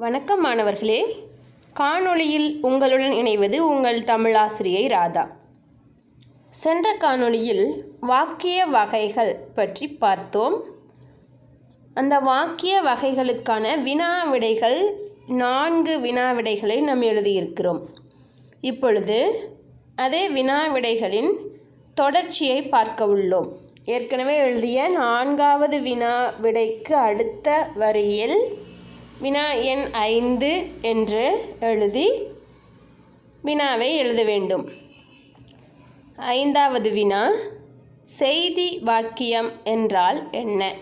வணக்கம் மாணவர்களே. காணொளியில் உங்களுடன் இணைவது உங்கள் தமிழாசிரியை ராதா. சென்ற காணொளியில் வாக்கிய வகைகள் பற்றி பார்த்தோம். அந்த வாக்கிய வகைகளுக்கான வினா விடைகள் நான்கு வினா விடைகளை நாம் எழுதியிருக்கிறோம். இப்பொழுது அதே வினா விடைகளின் தொடர்ச்சியை பார்க்க உள்ளோம். ஏற்கனவே எழுதிய நான்காவது வினா விடைக்கு அடுத்த வரியில் வினா எண் ஐந்து என்று எழுதி வினாவை எழுத வேண்டும். ஐந்தாவது வினா செய்தி வாக்கியம் என்றால் என்ன?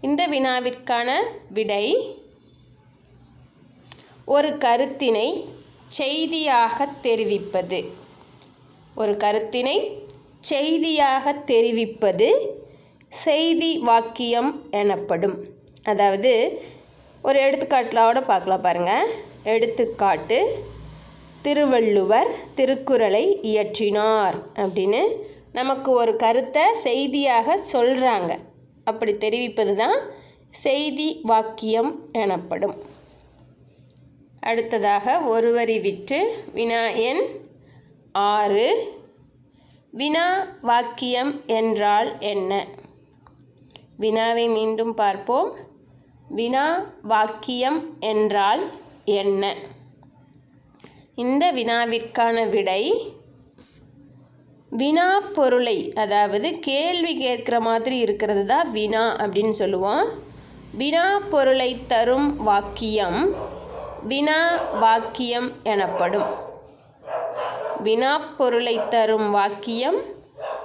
இந்த வினாவிற்கான விடை ஒரு கருத்தினை செய்தியாக தெரிவிப்பது. ஒரு கருத்தினை செய்தியாக தெரிவிப்பது செய்தி வாக்கியம் எனப்படும். அதாவது ஒரு எடுத்துக்காட்டிலோட பார்க்கலாம் பாருங்கள் எடுத்துக்காட்டு திருவள்ளுவர் திருக்குறளை இயற்றினார் அப்படின்னு நமக்கு ஒரு கருத்தை செய்தியாக சொல்கிறாங்க அப்படி தெரிவிப்பது தான் செய்தி வாக்கியம் எனப்படும். அடுத்ததாக ஒருவரி விற்று வினா எண் ஆறு. வினா வாக்கியம் என்றால் என்ன? வினாவை மீண்டும் பார்ப்போம். வினா வாக்கியம் என்றால் என்ன? இந்த வினாவிற்கான விடை வினா பொருளை அதாவது கேள்வி கேட்குற மாதிரி இருக்கிறது தான் வினா அப்படின்னு சொல்லுவோம். வினா பொருளை தரும் வாக்கியம் வினா வாக்கியம் எனப்படும். வினா பொருளை தரும் வாக்கியம்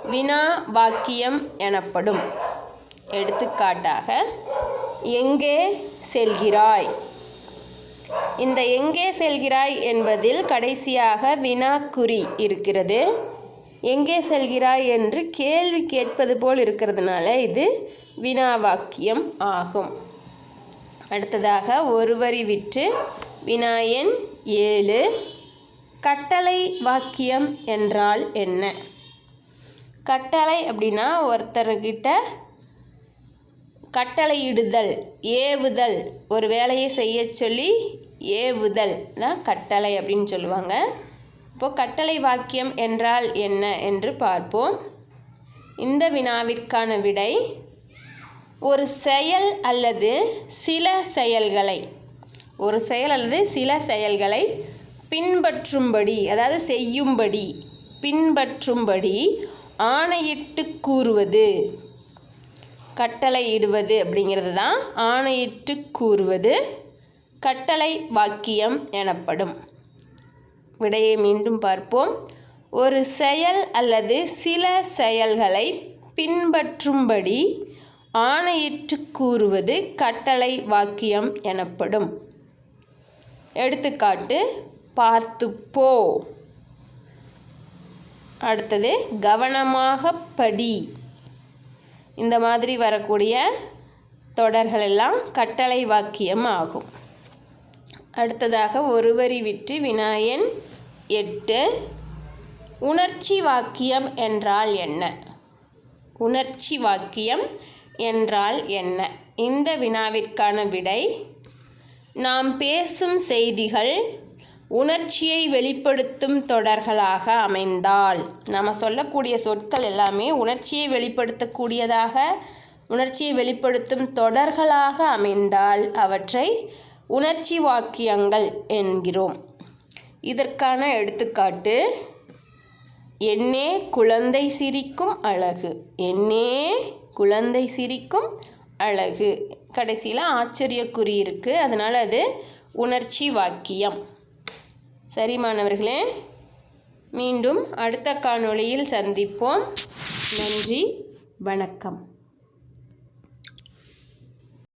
வினா வாக்கியம் எனப்படும். எடுத்துக்காட்டாக எங்கே செல்கிறாய்? இந்த எங்கே செல்கிறாய் என்பதில் கடைசியாக வினாக்குறி இருக்கிறது. எங்கே செல்கிறாய் என்று கேள்வி கேட்பது போல் இருக்கிறதுனால இது வினா வாக்கியம் ஆகும். அடுத்ததாக ஒருவரி விற்று வினாயன் ஏழு. கட்டளை வாக்கியம் என்றால் என்ன? கட்டளை அப்படின்னா ஒருத்தர்கிட்ட கட்டளையிடுதல் ஏவுதல். ஒரு வேலையை செய்ய சொல்லி ஏவுதல். தான் கட்டளை அப்படின்னு சொல்லுவாங்க. இப்போது கட்டளை வாக்கியம் என்றால் என்ன என்று பார்ப்போம். இந்த வினாவிற்கான விடை ஒரு செயல் அல்லது சில செயல்களை ஒரு செயல் அல்லது சில செயல்களை பின்பற்றும்படி அதாவது செய்யும்படி பின்பற்றும்படி ஆணையிட்டு கூறுவது. கட்டளையிடுவது அப்படிங்கிறது தான் ஆணையிட்டு கூறுவது. கட்டளை வாக்கியம் எனப்படும். விடையை மீண்டும் பார்ப்போம். ஒரு செயல் அல்லது சில செயல்களை பின்பற்றும்படி ஆணையிட்டு கூறுவது கட்டளை வாக்கியம் எனப்படும். எடுத்துக்காட்டு பார்த்து போ. அடுத்தது கவனமாக படி. இந்த மாதிரி வரக்கூடிய தொடர்கள் எல்லாம் கட்டளை வாக்கியம் ஆகும் அடுத்ததாக ஒருவரி விட்டு வினாயன் எட்டு உணர்ச்சி வாக்கியம் என்றால் என்ன? உணர்ச்சி வாக்கியம் என்றால் என்ன? இந்த வினாவிற்கான விடை நாம் பேசும் செய்திகள் உணர்ச்சியை வெளிப்படுத்தும் தொடர்களாக அமைந்தால் நம்ம சொல்லக்கூடிய சொற்கள் எல்லாமே உணர்ச்சியை வெளிப்படுத்தக்கூடியதாக உணர்ச்சியை வெளிப்படுத்தும் தொடர்களாக அமைந்தால் அவற்றை உணர்ச்சி வாக்கியங்கள் என்கிறோம். இதற்கான எடுத்துக்காட்டு என்னே குழந்தை சிரிக்கும் அழகு. என்னே குழந்தை சிரிக்கும் அழகு. கடைசியில் ஆச்சரியக்குறி இருக்குது அதனால் அது உணர்ச்சி வாக்கியம். சரி மாணவர்களே மீண்டும் அடுத்த காணொளியில் சந்திப்போம். நன்றி வணக்கம்.